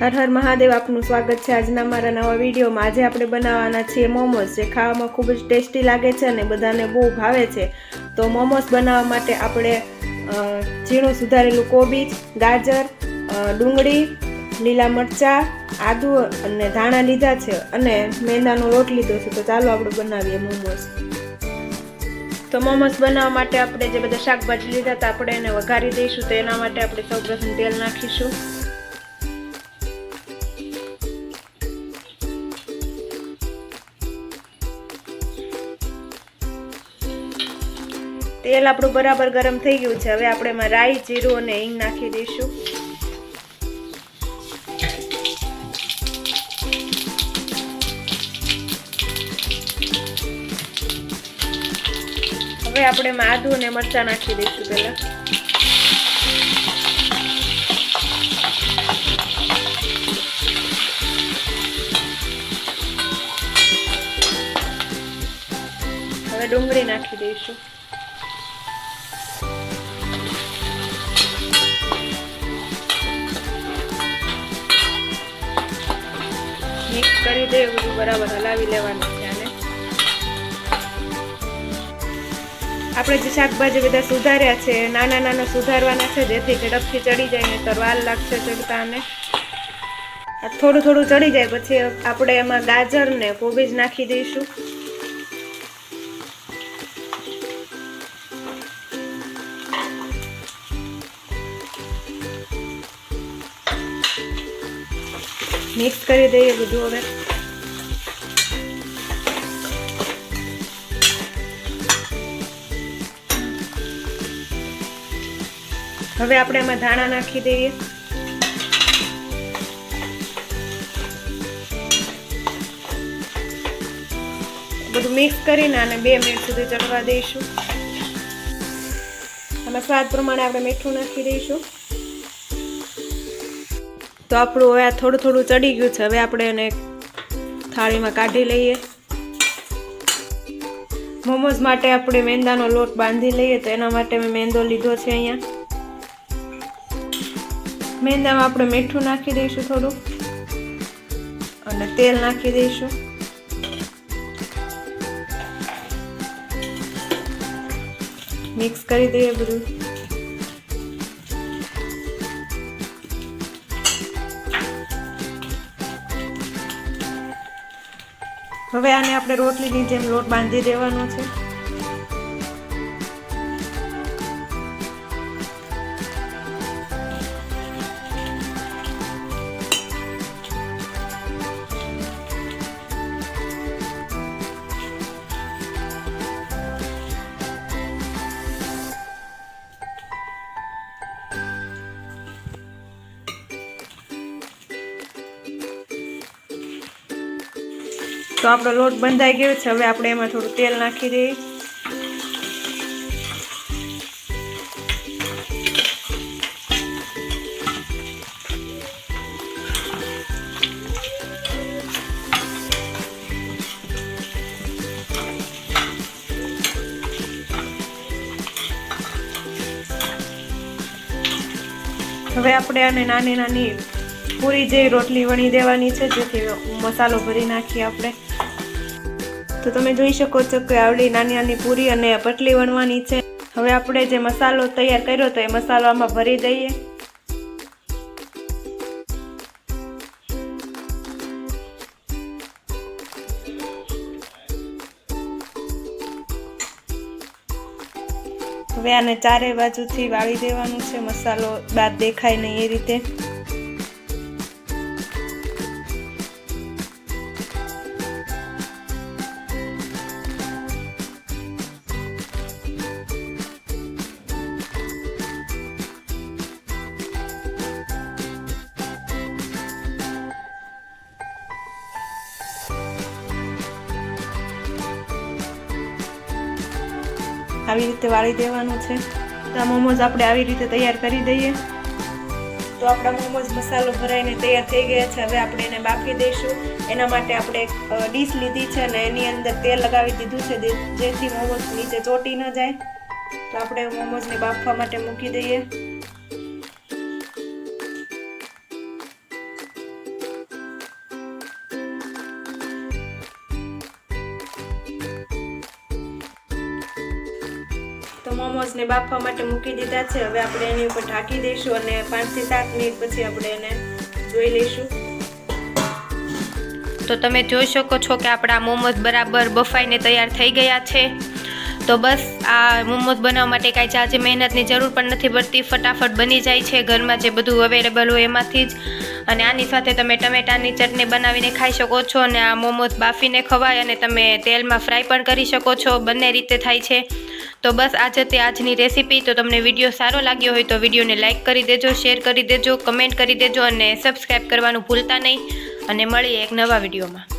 હર હર મહાદેવ, આપનું સ્વાગત છે આજના મારા નવા વિડીયોમાં. આજે આપણે બનાવવાના છીએ મોમોઝ, જે ખાવામાં ખૂબ જ ટેસ્ટી લાગે છે અને બધાને બહુ ભાવે છે. તો મોમોઝ બનાવવા માટે આપણે ઝીણું સુધારેલું કોબીજ, ગાજર ડુંગળી, લીલા મરચાં, આદુ અને ધાણા લીધા છે અને મેંદાનો લોટ લીધો છે. તો ચાલો આપણે બનાવીએ મોમોઝ. તો મોમોસ બનાવવા માટે આપણે જે બધા શાકભાજી લીધા હતા, આપણે એને વઘારી દઈશું. તો એના માટે આપણે સૌપ્રથમ તેલ નાખીશું. તેલ આપણું બરાબર ગરમ થઈ ગયું છે. હવે આપણે એમાં રાઈ, જીરું અને હિંગ નાખી દઈશું. હવે આપણે એમાં આદુ અને મરચાં નાખી દઈશું પહેલાં. હવે ડુંગળી નાખી દઈશું. કરી દે બધું બરાબર હલાવી લેવાનું છે આને. આપણે જે શાકભાજી બધા સુધાર્યા છે, નાના નાના સુધારવાના છે, જેથી ઝડપથી ચડી જાય ને તરવાલ લાગશે ચડતા અને થોડું થોડું ચડી જાય, પછી આપણે એમાં ગાજર ને કોબીજ નાખી દઈશું. મિક્સ કરી દઈએ બધું હવે. હવે આપણે એમાં ધાણા નાખી દઈએ. બધું મિક્સ કરીને આને બે મિનિટ સુધી ચડવા દઈશું. અને સ્વાદ પ્રમાણે આપણે મીઠું નાખી દઈશું. તો આપણું હવે આ થોડું થોડું ચડી ગયું છે. હવે આપણે એને થાળીમાં કાઢી લઈએ. મોમોઝ માટે આપણે મેંદાનો લોટ બાંધી લઈએ. તો એના માટે મેં મેંદો લીધો છે અહીંયા. મેંદામાં આપણે મીઠું નાખી દઈશું થોડું અને તેલ નાખી દઈશું. મિક્સ કરી દઈએ બધું. હવે આને આપણે રોટલીની જેમ લોટ બાંધી દેવાનો છે. તો આપણો લોટ બંધાઈ ગયો છે. હવે આપણે એમાં થોડું તેલ નાખી દઈએ. હવે આપણે આને નાની નાની પૂરી જેવી રોટલી વણી દેવાની છે, જેથી મસાલો ભરી નાખીએ આપણે. તો તમે જોઈ શકો છો કે આવડી નાની નાની પૂરી અને પટલી વણવાની છે. હવે આપણે જે મસાલો તૈયાર કર્યો તો એ મસાલો આમાં ભરી દઈએ. હવે આને ચારે બાજુથી વાળી દેવાનું છે. મસાલો બાદ દેખાય નહીં એ રીતે. આવી રીતે વાળી દેવાનું છે. તો આ મોમોઝ આપણે આવી રીતે તૈયાર કરી દઈએ. તો આપણા મોમોઝ મસાલો ભરાઈને તૈયાર થઈ ગયા છે. હવે આપણે એને બાફી દઈશું. એના માટે આપણે એક ડીશ લીધી છે અને એની અંદર તેલ લગાવી દીધું છે જેથી મોમોઝ નીચે ચોટી ન જાય. તો આપણે મોમોઝને બાફવા માટે મૂકી દઈએ. તો મોમોઝને બાફવા માટે મૂકી દીધા છે. હવે આપણે એની ઉપર ઢાંકી દઈશું અને પાંચથી સાત મિનિટ પછી આપણે એને જોઈ લઈશું. તો તમે જોઈ શકો છો કે આપણા મોમોઝ બરાબર બફાઈને તૈયાર થઈ ગયા છે. તો બસ આ મોમોઝ બનાવવા માટે કાંઈ જાજે મહેનતની જરૂર પણ નથી પડતી. ફટાફટ બની જાય છે. ઘરમાં જે બધું અવેલેબલ હોય એમાંથી જ. અને આની સાથે તમે ટમેટાની ચટણી બનાવીને ખાઈ શકો છો અને આ મોમોઝ બાફીને ખવાય અને તમે તેલમાં ફ્રાય પણ કરી શકો છો. બંને રીતે થાય છે. તો બસ આ તે આજની રેસીપી. તો તમને વીડિયો સારો લાગ્યો હોય તો વિડીયોને લાઇક કરી દેજો, શેર કરી દેજો, કમેન્ટ કરી દેજો અને સબસ્ક્રાઈબ કરવાનું ભૂલતા નહીં. અને મળીએ એક નવા વિડીયોમાં.